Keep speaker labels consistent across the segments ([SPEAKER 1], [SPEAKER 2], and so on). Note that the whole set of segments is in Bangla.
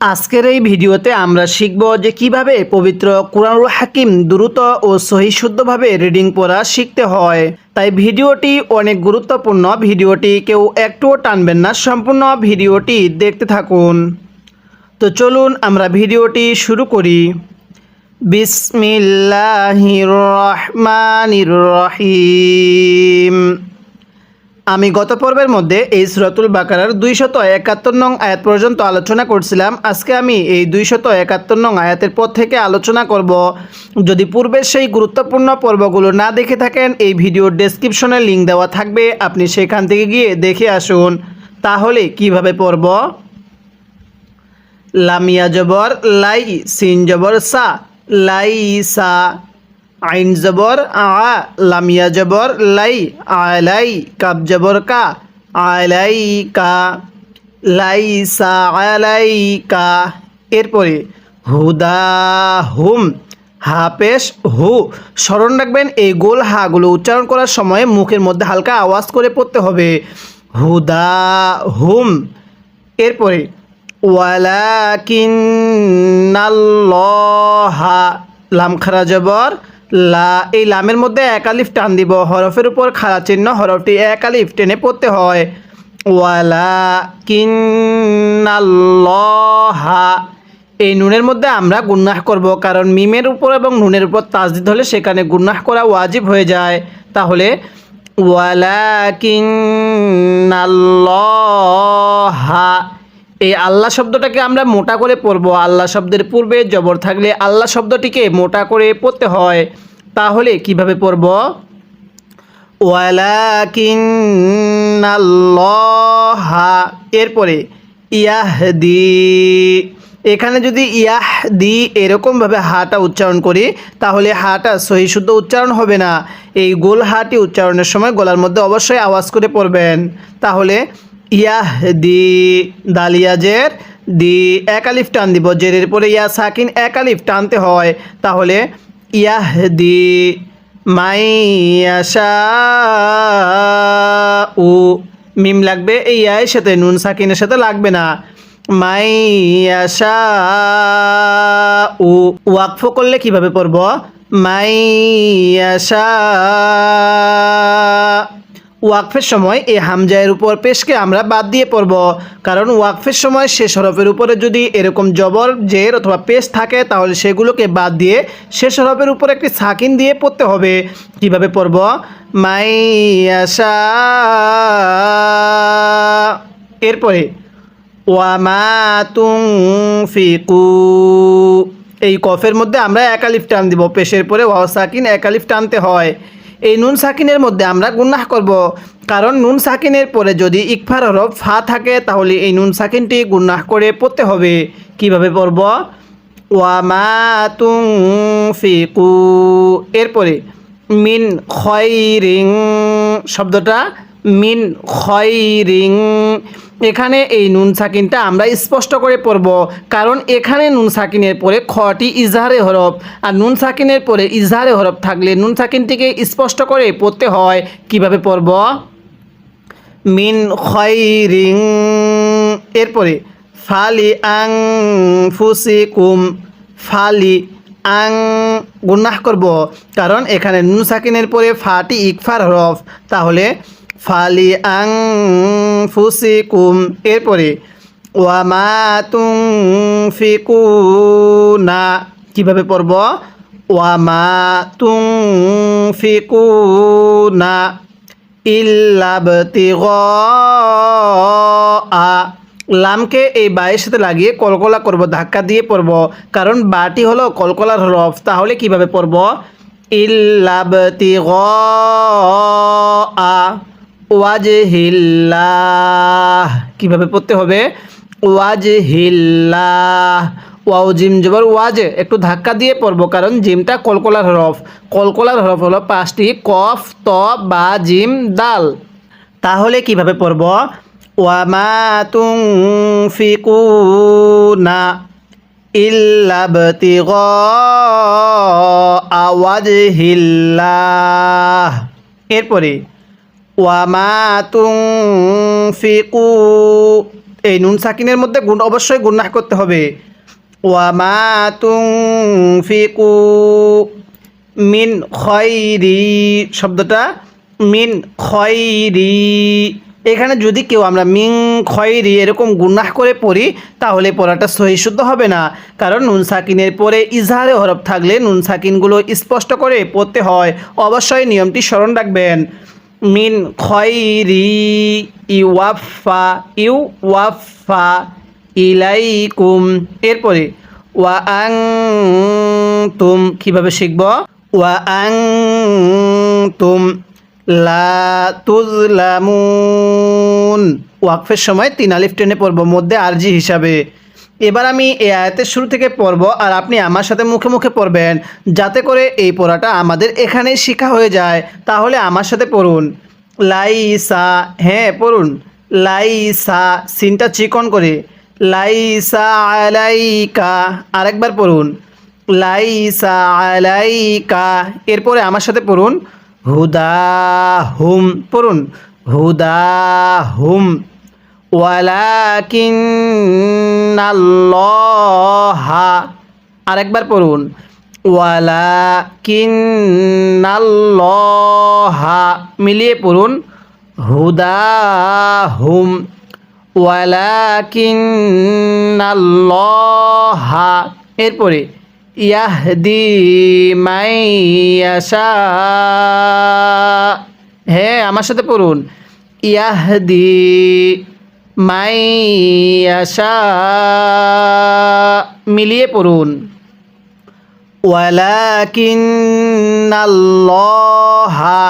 [SPEAKER 1] আজকের এই ভিডিওতে আমরা শিখব যে কীভাবে পবিত্র কোরআনুল হাকিম দ্রুত ও সহি শুদ্ধভাবে রিডিং পড়া শিখতে হয়। তাই ভিডিওটি অনেক গুরুত্বপূর্ণ, ভিডিওটি কেউ একটুও টানবেন না, সম্পূর্ণ ভিডিওটি দেখতে থাকুন। তো চলুন আমরা ভিডিওটি শুরু করি। বিসমিল্লাহির রহমানির রহিম। আমি গত পর্বের মধ্যে এই সুরাতুল বাকারার দুইশত একাত্তর নং আয়াত পর্যন্ত আলোচনা করছিলাম। আজকে আমি এই দুইশত একাত্তর নং আয়াতের পর থেকে আলোচনা করব। যদি পূর্বের সেই গুরুত্বপূর্ণ পর্বগুলো না দেখে থাকেন, এই ভিডিওর ডেসক্রিপশনে লিঙ্ক দেওয়া থাকবে। আপনি সেখান থেকে গিয়ে দেখে আসুন। তাহলে কীভাবে পড়ব? লামিয়া জবর, লাই, সিন জবর, সা, লাই, সা আইন জবর, আ, লামিয়া জবর, লাই, আলাই, কাব জবর, কা, আলাই, কা, লাই, সা, আলাই, কা। এরপরে, হুদা, হুম, হা, পেশ, হু। স্মরণ রাখবেন, এই গোল হাগুলো উচ্চারণ করার সময় মুখের মধ্যে হালকা আওয়াজ করে পড়তে হবে। হুদা, হুম। এরপরে, ওয়ালাকিন্নাল্লাহা লাম খারা জবর লা, এই লামের মধ্যে এক আলিফ টান দিব। হরফের উপর খাড়া চিহ্ন, হরফটি এক আলিফ টেনে পড়তে হয়। ওয়ালা কিন্নাল্লাহা। এই নুনের মধ্যে আমরা গুন্নাহ করব, কারণ মিমের উপর এবং নুনের উপর তাজদিদ হলে সেখানে গুন্নাহ করা ওয়াজিব হয়ে যায়। তাহলে ওয়ালাকিন্নাল্লাহা এই আল্লাহ শব্দটাকে আমরা মোটা করে পড়ব। আল্লাহ শব্দের পূর্বে জবর থাকলে আল্লাহ শব্দটিকে মোটা করে পড়তে হয়। তাহলে কীভাবে পড়ব? ওয়ালাকিন্নাল্লাহা। এরপরে, ইয়াহদি। এখানে যদি ইয়াহ দি এরকমভাবে হাটা উচ্চারণ করি, তাহলে হাটা সহি শুদ্ধ উচ্চারণ হবে না। এই গোল হাটি উচ্চারণের সময় গলার মধ্যে অবশ্যই আওয়াজ করে পড়বেন। তাহলে ইয়াহ দি দালিয়াজের দি এক আলিফ টান দিব, জেরের পরে ইয়া সাকিন এক আলিফ টানতে হয়। তাহলে ইয়াহ দি মাইয়াশা উ মিম লাগবে এই ইয়ার সাথে, নুন সাকিনের সাথে লাগবে না। মাইয়াশা উ ওয়াকফ করলে কীভাবে পড়ব? মাইয়াশা ওয়াকফের সময় এই হামজায়ের উপর পেশকে আমরা বাদ দিয়ে পড়ব। কারণ ওয়াকফের সময় শেষ হরফের উপরে যদি এরকম জবর, জের অথবা পেশ থাকে, তাহলে সেগুলোকে বাদ দিয়ে শেষ হরফের উপর একটি সাকিন দিয়ে পড়তে হবে। কীভাবে পড়ব? মাইয়াশা এরপরে ওয়ামা তুংফিকু এই কফের মধ্যে আমরা একালিফ টান দিব। পেশের পরে ওয়াও সাকিন একালিফ টানতে হয়। এই নুন সাকিনের মধ্যে আমরা গুন্নাহ করব। কারণ নুন সাকিনের পরে যদি ইকফার হরফ ফা থাকে, তাহলে এই নুন সাকিনটি গুন্নাহ করে পড়তে হবে। কীভাবে পড়ব? ওয়ামা তুংফিকু এরপরে, মিন খয়রিং শব্দটা মিন খয়রিং। এখানে এই নুন সাকিনটা আমরা স্পষ্ট করে পড়ব, কারণ এখানে নুন সাকিনের পরে খটি ইজহারে হরফ, আর নুন সাকিনের পরে ইজহারে হরফ থাকলে নুন সাকিনটিকে স্পষ্ট করে পড়তে হয়। কীভাবে পড়ব? মিন খয়রিং। এরপরে, ফালি আং ফুসিকুম, ফালি আং গুন্নাহ করব, কারণ এখানে নুন সাকিনের পরে ফাটি ইকফার হরফ, তাহলে ফালি আং ফুসিকুম এরপরে ওয়ামা তুং ফিকুনা কীভাবে পড়ব? ওয়ামা তুং ফিকুনা ইল্লাবতি আ লামকে এই বায়ের সাথে লাগিয়ে কলকলা করব, ধাক্কা দিয়ে পড়ব। কারণ বাটি হলো কলকলার হরফ তাহলে কীভাবে পড়ব? ইল্লাবতি আ ওয়াজহিল্লাহ। কীভাবে পড়তে হবে? ওয়াজহিল্লাহ। ওয়াও, জিম জবর ওয়াজে। একটু ধাক্কা দিয়ে পড়ব, কারণ জিমটা কলকলার হরফ। কলকলার হরফ হলো পাঁচটি কফ ত বা, জিম, দাল। তাহলে কীভাবে পড়ব? ওয়ামা তুং ফিকুনা আওয়াজ আওয়াজহিল্লাহ। এরপরে ওয়ামা তুং ফিকু এই নুন সাকিনের মধ্যে গুণ অবশ্যই গুন্নাহ করতে হবে। ওয়ামা তুং ফিকু মিন খয়রি। শব্দটা মিন খয়রি। এখানে যদি কেউ আমরা মিং খয়রি এরকম গুনাহ করে পড়ি, তাহলে পড়াটা সহি শুদ্ধ হবে না। কারণ নুন সাকিনের পরে ইজহারে হরফ থাকলে নুন সাকিনগুলো স্পষ্ট করে পড়তে হয়। অবশ্যই নিয়মটি স্মরণ রাখবেন। মিন খয়রি ইউয়াফা ইউ ওয়াফা ইলাইকুম। এরপরে, ওয়া আং তুম কীভাবে শিখব? ওয়া আং তুম লা তুজলামুন ওয়াকফের সময় তিন আলিফ টেনে পড়ব, মধ্যে আরজি হিসাবে। এবার আমি এই আয়াতের শুরু থেকে পড়ব আর আপনি আমার সাথে মুখে মুখে পড়বেন, যাতে করে এই পড়াটা আমাদের এখানেই শেখা হয়ে যায়। তাহলে আমার সাথে পড়ুন। লাইসা হ্যাঁ পড়ুন। লাইসা, সিনটা চিকন করে। লাইসা আলাইকা, আরেকবার পড়ুন। লাইসা আলাইকা, এরপরে আমার সাথে পড়ুন। হুদা হুম, পড়ুন। হুদা হুম। ওয়ালাকিন আল্লাহা আরেকবার পড়ুন। ওয়ালাকিন আল্লাহা মিলিয়ে পড়ুন। হুদা হুম ওয়ালাকিন আল্লাহা এরপরে, ইয়াহদি মাইয়াশা হ্যাঁ আমার সাথে পড়ুন। ইয়াহদি মাইয়াশা মিলিয়ে পড়ুন। আল্লাহা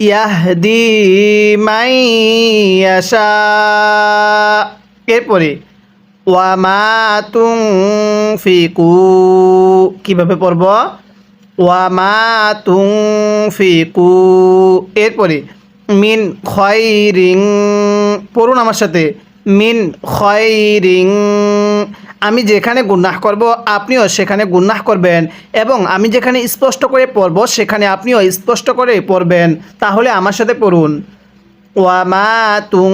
[SPEAKER 1] ইয়াহদি মাইয়াশা এরপরে ওয়ামা তুং ফিকু কীভাবে পড়ব? ওয়ামা তুং ফিকু এরপরে মিন খয়রিং পড়ুন আমার সাথে। মিন খয়রিং আমি যেখানে গুন্নাহ করব, আপনিও সেখানে গুন্নাহ করবেন এবং আমি যেখানে স্পষ্ট করে পড়ব, সেখানে আপনিও স্পষ্ট করে পড়বেন। তাহলে আমার সাথে পড়ুন। ওয়ামা তুং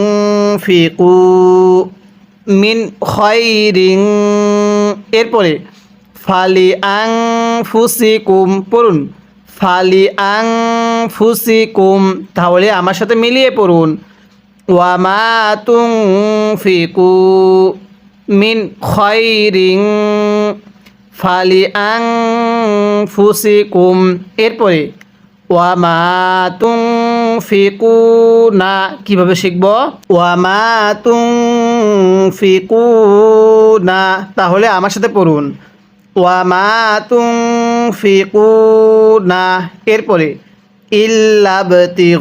[SPEAKER 1] ফিকু মিন খয়রিং এরপরে, ফালি আং ফুসিকুম। পড়ুন। ফালি আং ফুসিকুম তাহলে আমার সাথে মিলিয়ে পড়ুন। ওয়ামা তুং ফিকু মিন খয়রিং ফালি আং ফুসিকুম এরপরে ওয়ামা তুং ফিকু না কীভাবে শিখব? ওয়ামা তুং ফিকু না তাহলে আমার সাথে পড়ুন। ওয়ামা তুং ফিকু না এরপরে ইল্লাবতি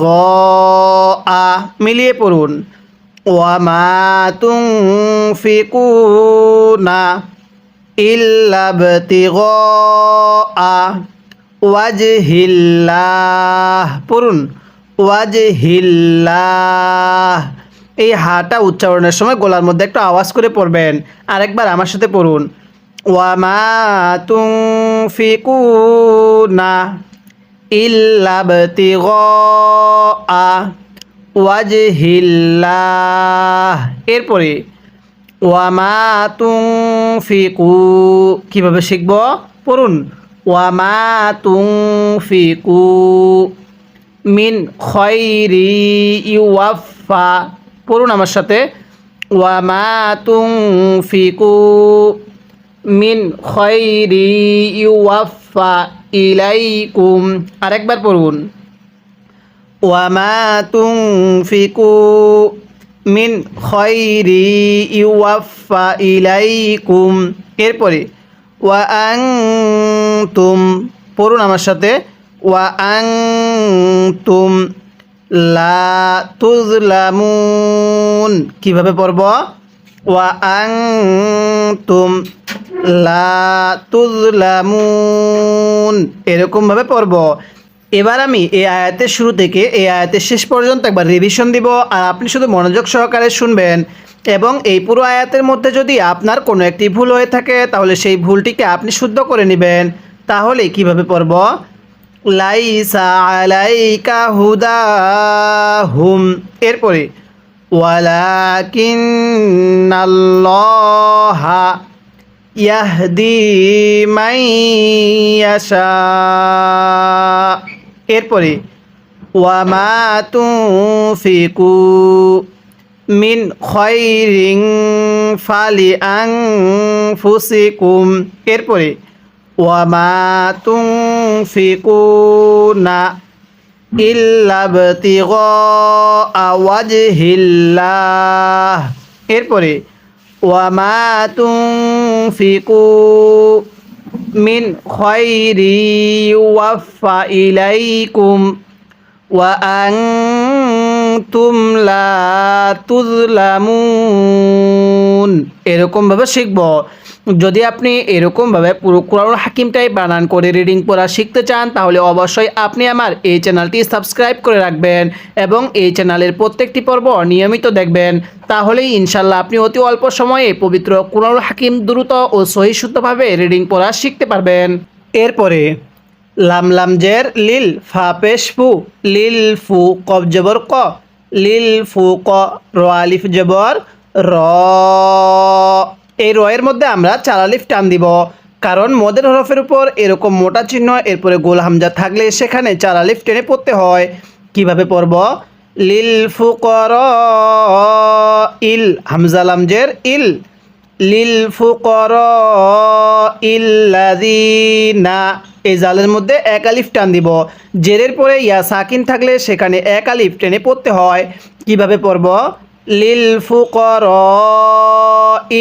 [SPEAKER 1] আ মিলিয়ে পড়ুন। ওয়ামা তুং ফিকু না ইল্লাবতি আ ওয়াজহিল্লাহ। পড়ুন। ওয়াজহিল্লাহ। এই হাটা উচ্চারণের সময় গলার মধ্যে একটু আওয়াজ করে পড়বেন। আরেকবার আমার সাথে পড়ুন। ওয়ামা তুং ফিকুনা গ আ ওয়াজহিল্লাহ এরপরে, ওয়ামা তুং ফিকু কীভাবে শিখব? পড়ুন, ওয়ামা তুং ফিকু মিন খয়রি ইউওয়াফা পড়ুন আমার সাথে, ওয়ামা তুং ফিকু মিন খয়রি ইউওয়াফা ইলাইকুম। আরেকবার পড়ুন। ওয়ামা তুং ফিকু মিন খয়রি ইউওয়াফা ইলাইকুম। এরপরে, ওয়া তুম পড়ুন আমার সাথে, ওয়া তুম লা তুজলামুন কীভাবে পড়ব? ওয়া তুম লা তুজলামুন এরকমভাবে পড়ব। এবার আমি এই আয়াতের শুরু থেকে এই আয়াতের শেষ পর্যন্ত একবার রিভিশন দিব আর আপনি শুধু মনোযোগ সহকারে শুনবেন এবং এই পুরো আয়াতের মধ্যে যদি আপনার কোনো একটি ভুল হয়ে থাকে, তাহলে সেই ভুলটিকে আপনি শুদ্ধ করে নেবেন। তাহলে কীভাবে পড়ব? লাইসা আলাইকা হুদাহুম। এরপরে, ওয়ালাকিন্নাল্লাহা ইয়াহদি মাইয়াশা এরপরে ওয়ামা তুফিকু মিন খৈরিং ফালি আং ফুসিকুম এরপরে ওয়ামা তুফিকুনা ইল্লাবতিগ আওয়াজহিল্লাহ এরপরে ওয়ামা তুফিকু মিন খৈরি ওয়াফা ইলাইকুম ওয়াআনতুম লা তুজলামুন এরকমভাবে শিখব যদি আপনি এরকমভাবে পুরো কোরআন হাকিমটাই বানান করে রিডিং পড়া শিখতে চান, তাহলে অবশ্যই আপনি আমার এই চ্যানেলটি সাবস্ক্রাইব করে রাখবেন এবং এই চ্যানেলের প্রত্যেকটি পর্ব নিয়মিত দেখবেন। তাহলেই ইনশাল্লাহ আপনি অতি অল্প সময়ে পবিত্র কোরআন হাকিম দ্রুত ও সহিশুদ্ধভাবে রিডিং পড়া শিখতে পারবেন। এরপরে, লাম লাম জের লিল ফা পেশ ফু, লিল ফু কব জবর ক, লিল ফু ক র আলিফ জবর র। এই রয়ের মধ্যে আমরা চার আলিফ টান দিব। কারণ মদের হরফের উপর এরকম মোটা চিহ্ন, এরপরে গোল হামজা থাকলে সেখানে চার আলিফ টেনে পড়তে হয়। কীভাবে পড়ব? লিল ফুকর ইল হামজা লামজের ইল। লিল ফুকর ইল্লাদিনা এই জালের মধ্যে এক আলিফ টান দিব। জেরের পরে ইয়া সাকিন থাকলে সেখানে এক আলিফ টেনে পড়তে হয়। কীভাবে পড়ব? লিল ফুকর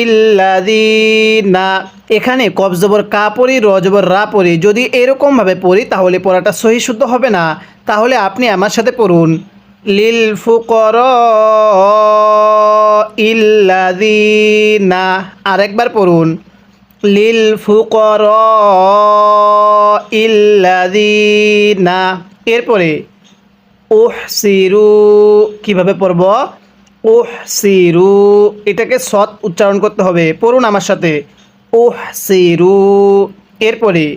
[SPEAKER 1] ইল্লাদিনা এখানে কবজবর কা পড়ি রজবর রা পড়ি। যদি এরকমভাবে পড়ি, তাহলে পড়াটা সহি শুদ্ধ হবে না। তাহলে আপনি আমার সাথে পড়ুন। লিল ফুকর ইল্লাদিনা আরেকবার পড়ুন। লিল ফুকর ইল্লাদিনা এরপরে ওহ সিরু কীভাবে পড়ব? ওহ সিরু এটাকে সৎ উচ্চারণ করতে হবে। পড়ুন আমার সাথে। ওহ সিরু এরপরে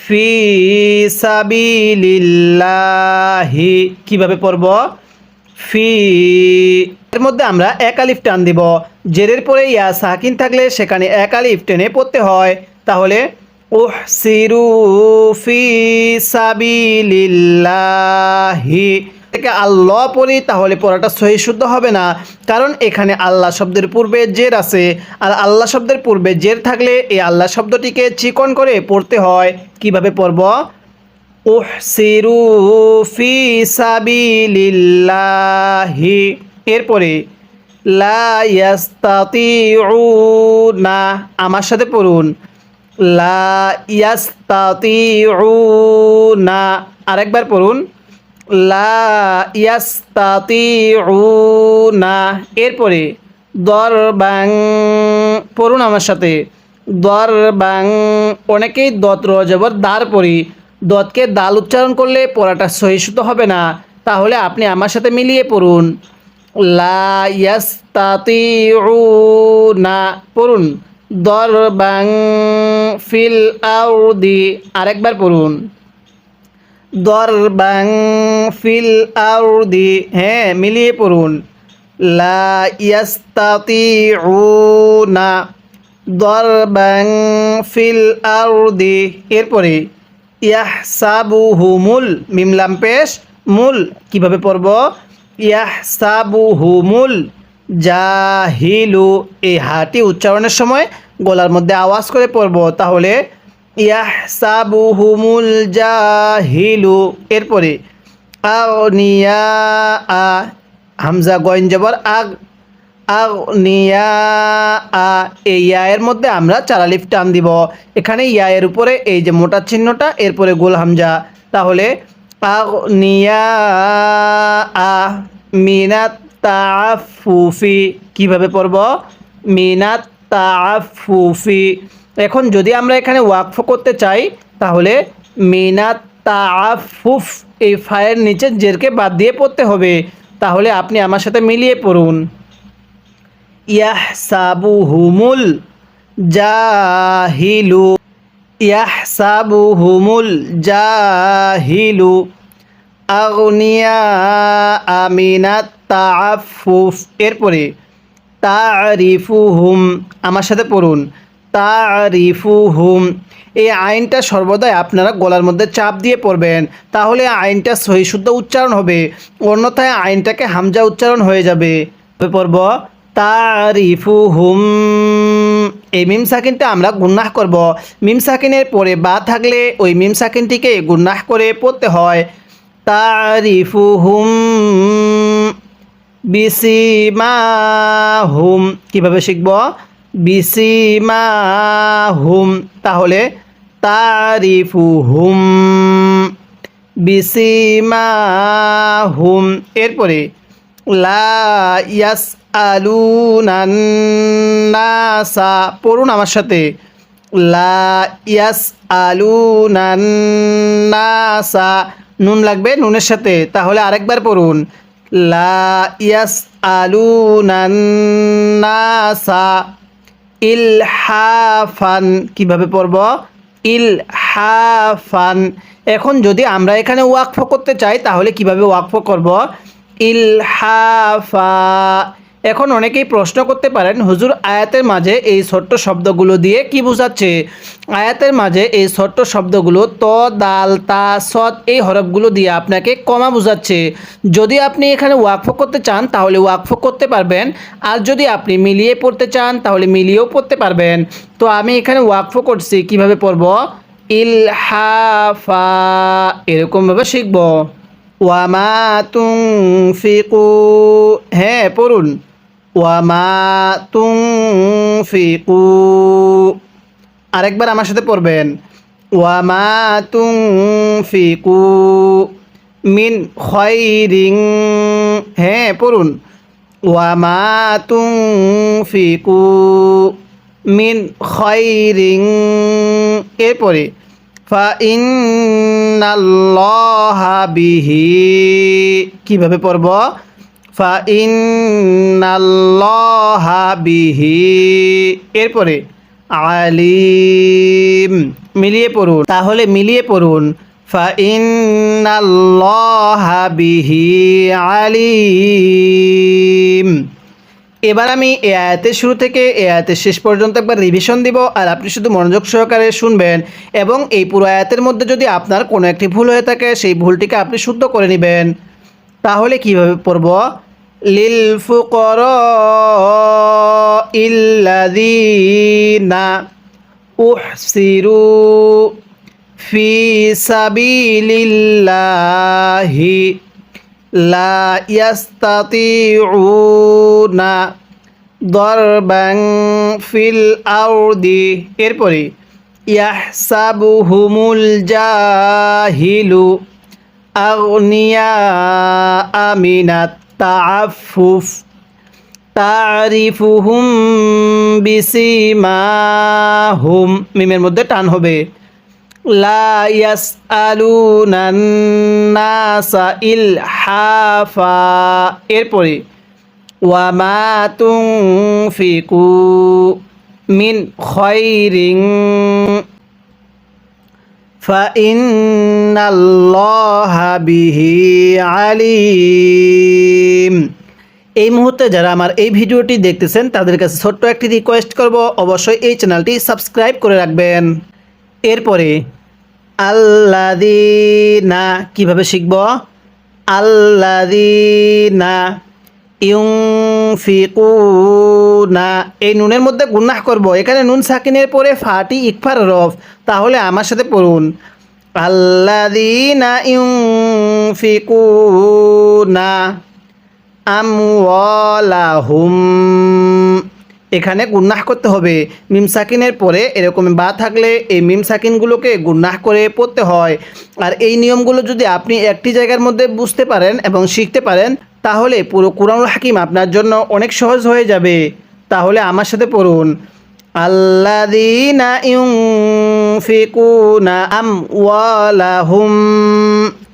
[SPEAKER 1] ফি সাবিলিল্লাহি, কীভাবে পড়ব? ফি, এর মধ্যে আমরা এক আলিফ টান দিব। জেরের পরে ইয়া সাকিন থাকলে সেখানে এক আলিফ টেনে পড়তে হয়। তাহলে ওহ সিরু ফি সাবিলিল্লাহি থেকে আল্লাহ পড়ি তাহলে পড়াটা সহি শুদ্ধ হবে না। কারণ এখানে আল্লাহ শব্দের পূর্বে জের আছে। আর আল্লাহ শব্দের পূর্বে জের থাকলে এই আল্লাহ শব্দটিকে চিকন করে পড়তে হয়। কীভাবে পড়ব? ফি সাবিলিল্লাহি। এরপরে ইয়াস্তাতিউনা। আমার সাথে পড়ুন। লা ইয়াস্তাতিউনা। আরেকবার পড়ুন। লা ইয়াস্তাতিউনা। এরপরে দরবাং, পড়ুন আমার সাথে। দরবাং, অনেকেই দত রজবর দার পড়ি দতকে দাল উচ্চারণ করলে পড়াটা সহিষ্ণুত হবে না। তাহলে আপনি আমার সাথে মিলিয়ে পড়ুন। লা ইয়াস্তাতিউনা। পড়ুন। দরবাং ফিল আউদি আরেকবার পড়ুন। দরবাং ফিল আউদি হ্যাঁ মিলিয়ে পড়ুন। লা ইয়াস্তাতিউনা। দরবাং ফিল আউদি এরপরে, ইয়াহসাবুহুমুল মিমলাম পেশ, মুল, কীভাবে পড়ব? ইয়াহসাবুহুমুল, জাহিলু। এই হাটি উচ্চারণের সময় গলার মধ্যে আওয়াজ করে পড়ব। তাহলে ইয়াহসাবুহুমুল জাহিলু। এরপরে আনিয়া আ হামজা, গয়েন, জবর, আগ আগনিয়া আ এই ইয়ায়ের মধ্যে আমরা চারালিফ টান দিব। এখানে ইয়ায়ের উপরে এই যে মোটা চিহ্নটা, এরপরে গোল হামজা। তাহলে আগনিয়া আ মিনাত তাফুফি কীভাবে পড়ব? মিনাত তাফুফি এখন যদি আমরা এখানে ওয়াকফ করতে চাই, তাহলে মিনা তাফুফ এই ফায়ের নিচে জেরকে বাদ দিয়ে পড়তে হবে। তাহলে আপনি আমার সাথে মিলিয়ে পড়ুন। ইয়াহসাবুহুমুল জাহিলু। ইয়াহসাবুহুমুল জাহিলু। আগনিয়া আমিনাত তাআফুফ এরপরে তারিফুহুম আমার সাথে পড়ুন। তারিফুহুম। এই আইনটা সর্বদাই আপনারা গলার মধ্যে চাপ দিয়ে পড়বেন। তাহলে আইনটা সহি শুদ্ধ উচ্চারণ হবে। অন্যথায় আইনটাকে হামজা উচ্চারণ হয়ে যাবে। পড়ব তারিফুহুম। এই মিম সাকিনটা আমরা গুন্নাহ করব। মিম সাকিনের পরে বা থাকলে ওই মিম সাকিনটিকে গুন্নাহ করে পড়তে হয়। তারিফুহুম বিসিমাহুম। কীভাবে শিখব? বিসিমাহুম, তাহলে তারিফুহুম। বিসিমাহুম, এরপরে লা ইয়াস আলুনান্নাসা পড়ুন আমার সাথে। লা ইয়াস আলুনান্নাসা নুন লাগবে নুনের সাথে, তাহলে আরেকবার পড়ুন। লা ইয়াস আলুনান্নাসা ইলহাফান। কীভাবে পড়ব? ইলহাফান। এখন যদি আমরা এখানে ওয়াকফ করতে চাই, তাহলে কীভাবে ওয়াকফ করব? ইলহাফা। এখন অনেকেই প্রশ্ন করতে পারেন, হুজুর, আয়াতের মাঝে এই ছোট্ট শব্দগুলো দিয়ে কি বোঝাচ্ছে? আয়াতের মাঝে এই ছোট্ট শব্দগুলো ত, দাল, তা, সৎ এই হরফগুলো দিয়ে আপনাকে কমা বোঝাচ্ছে। যদি আপনি এখানে ওয়াকফ করতে চান, তাহলে ওয়াকফ করতে পারবেন। আর যদি আপনি মিলিয়ে পড়তে চান, তাহলে মিলিয়েও পড়তে পারবেন। তো আমি এখানে ওয়াকফ করছি, কীভাবে পড়ব? ইলহাফা, এরকমভাবে শিখব। ওয়ামা তুং ফিকু হ্যাঁ পড়ুন। ওয়ামা তুং ফিকু আরেকবার আমার সাথে পড়বেন। ওয়ামা তুং ফিকু মিন খয়রিং হ্যাঁ পড়ুন। ওয়ামা তুং ফিকু মিন খয়রিং এরপরে ফাইনাল্লাহা বিহি। কীভাবে পড়ব? বিহি। এরপরে, আলিম, মিলিয়ে পড়ুন। তাহলে মিলিয়ে পড়ুন বিহি আলিম। এবার আমি এ আয়াতের শুরু থেকে এ আয়াতের শেষ পর্যন্ত একবার রিভিশন দিব, আর আপনি শুধু মনোযোগ সহকারে শুনবেন, এবং এই পুরো আয়াতের মধ্যে যদি আপনার কোনো একটি ভুল হয়ে থাকে, সেই ভুলটিকে আপনি শুদ্ধ করে নেবেন। তাহলে কীভাবে পড়ব? লিল ফুকর ইল্লাদিনা উহসিরু ফি সাবিলিল্লাহি লা ইয়াস্তাতিউনা দরবাং ফিল আউদি এরপরে ইয়াহসাবুহুমুল জাহিলু আগনিয়া আমিনাত তাআফুফ তারিফুহুম বিসিমাহুম, মিমের মধ্যে টান হবে। লা ইয়াসআলুনান্নাসা ইলহাফা, এরপরে ওয়ামা তুনফিকু মিন খয়রিং ফাইন্নাল্লাহা বিহি আলিম। এই মুহূর্তে যারা আমার এই ভিডিওটি দেখতেছেন, তাদের কাছে ছোট্ট একটি রিকোয়েস্ট করব, অবশ্যই এই চ্যানেলটি সাবস্ক্রাইব করে রাখবেন। এরপরে আল্লাদিনা কীভাবে শিখব? আল্লাদিনা ইউফিকুনা এই নুনের মধ্যে গুন্নাহ করব। এখানে নুন সাকিনের পরে ফাটি ইকফার রফ। তাহলে আমার সাথে পড়ুন। আল্লাদিনা ইউফিকুনা আমওয়ালাহুম। এখানে গুন্নাহ করতে হবে। মিম সাকিনের পরে এরকম বা থাকলে এই মিম সাকিনগুলোকে গুন্নাহ করে পড়তে হয়। আর এই নিয়মগুলো যদি আপনি একটি জায়গার মধ্যে বুঝতে পারেন এবং শিখতে পারেন তাহলে পুরো কুরআনুল হাকিম আপনার জন্য অনেক সহজ হয়ে যাবে। তাহলে আমার সাথে পড়ুন। আল্লাদিনা ইউফিকুনা আমওয়ালাহুম।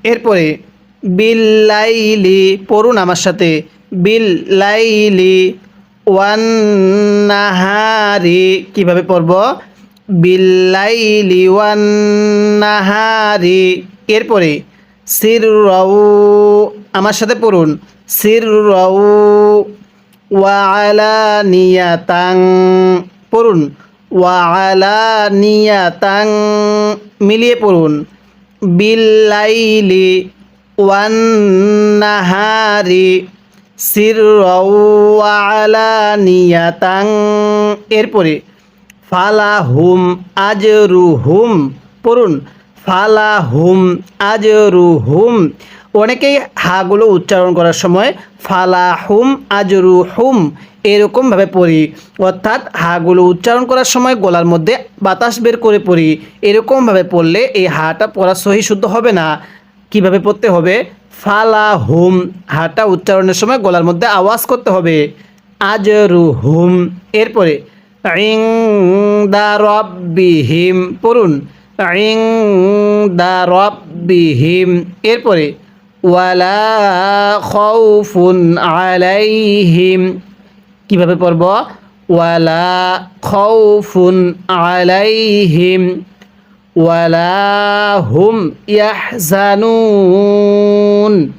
[SPEAKER 1] এরপরে, বিল্লাইলি পড়ুন আমার সাথে। বিল্লাইলি ওয়ান্নাহারি, কীভাবে পড়ব? বিল্লাইলি ওয়ান নাহারি এরপরে সির আমার সাথে পড়ুন। সির ওয়ালা নিয়াতাং পড়ুন। ওয়ালা নিয়াতাং মিলিয়ে পড়ুন। বিল্লাইলি ওয়ান নাহারি সির নিয়াতাং এরপরে ফালা হুম আজরু হুম পড়ুন। ফালা হুম আজরু হুম অনেকেই হাগুলো উচ্চারণ করার সময় ফালা হুম আজরু হুম এরকমভাবে পড়ি। অর্থাৎ হাগুলো উচ্চারণ করার সময় গলার মধ্যে বাতাস বের করে পড়ি। এরকমভাবে পড়লে এই হাটা পড়া সহি শুদ্ধ হবে না। কীভাবে পড়তে হবে? ফালা হুম হাটা উচ্চারণের সময় গলার মধ্যে আওয়াজ করতে হবে। আজরু হুম এরপরে ইং দা রব্বিহিম পড়ুন। ইং দা রব্বিহিম এরপরে ওয়ালা খৌফুন আলাইহিম। কীভাবে পড়ব? ওয়ালা খৌফুন আলাইহিম। ওয়ালা হুম ইয়াহজানুন।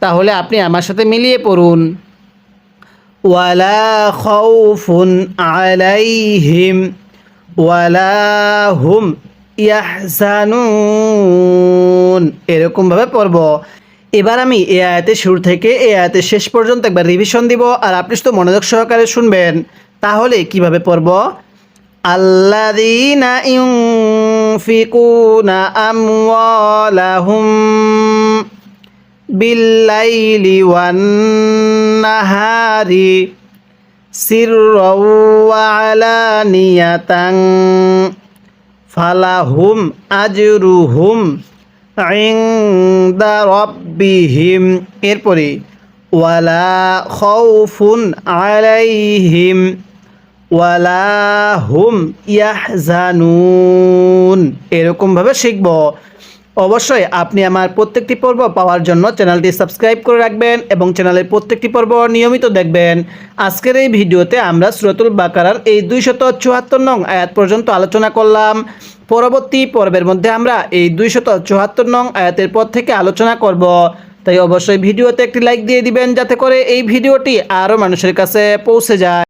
[SPEAKER 1] তাহলে আপনি আমার সাথে মিলিয়ে পড়ুন। ওয়ালা খৌফুন আলাইহিম। ওয়ালা হুম ইয়াহজানুন। এরকমভাবে পড়ব। এবার আমি এ আয়াতের শুরু থেকে এ আয়াতের শেষ পর্যন্ত একবার রিভিশন দিব, আর আপনি শুধু মনোযোগ সহকারে শুনবেন। তাহলে কীভাবে পড়ব? আল্লাযীনা ইউনফিকুনা আমওয়ালাহুম বিল্লাইলি ওয়ান নাহারি ফালাহুম আজরুহুম ইনদা রাব্বিহিম এরপরে ওয়ালা খৌফুন আলাইহিম ওয়ালা হুম ইয়াহজানুন। এরকমভাবে শিখব অবশ্যই আপনি আমার প্রত্যেকটি পর্ব পাওয়ার জন্য চ্যানেলটি সাবস্ক্রাইব করে রাখবেন এবং চ্যানেলের প্রত্যেকটি পর্ব নিয়মিত দেখবেন। আজকের এই ভিডিওতে আমরা সুরতুল বাকারার এই দুইশত চুয়াত্তর নং আয়াত পর্যন্ত আলোচনা করলাম। পরবর্তী পর্বের মধ্যে আমরা এই দুইশত চুয়াত্তর নং আয়াতের পর থেকে আলোচনা করব। তাই অবশ্যই ভিডিওতে একটি লাইক দিয়ে দিবেন যাতে করে এই ভিডিওটি আরও মানুষের কাছে পৌঁছে যায়।